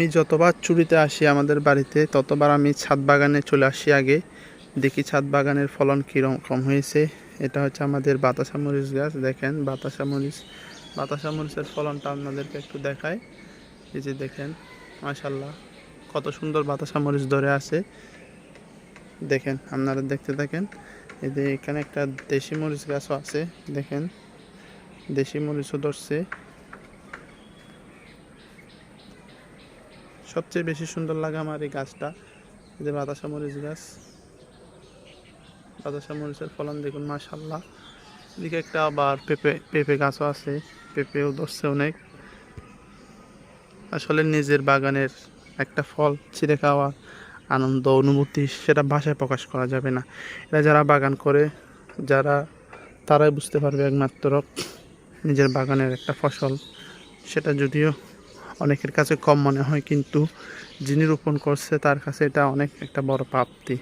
আমি যতবার চুরিতে আসি আমাদের বাড়িতে, ততবার আমি ছাদ বাগানে চলে আসি আগে। দেখি ছাদ বাগানের ফলন কীরকম হয়েছে। এটা হচ্ছে আমাদের বাতাসা মরিচ গাছ, দেখেন বাতাসা মরিচ। বাতাসা মরিচের ফলনটা আপনাদেরকে একটু দেখায় এই যে দেখেন মাশাল্লাহ কত সুন্দর বাতাসা মরিচ ধরে আছে। দেখেন, আপনারা দেখতে থাকেন, এই যে এখানে একটা দেশি মরিচ গাছও আছে, দেখেন। দেশি মরিচও ধরছে। সবচেয়ে বেশি সুন্দর লাগে আমার এই গাছটা, এই যে বাতাসা মরিচ গাছ। বাতাসা মরিচের ফলন দেখুন মাশাল্লাহ এদিকে একটা আবার পেঁপে পেঁপে গাছও আছে, পেঁপেও ধরছে অনেক। আসলে নিজের বাগানের একটা ফল, ছিঁড়ে খাওয়া আনন্দ, অনুভূতি, সেটা ভাষায় প্রকাশ করা যাবে না। এরা যারা বাগান করে, যারা, তারাই বুঝতে পারবে একমাত্র নিজের বাগানের একটা ফসল, সেটা যদিও অনেকের কাছে কম মনে হয়, কিন্তু যিনি রোপণ করছে তার কাছে এটা অনেক একটা বড় প্রাপ্তি।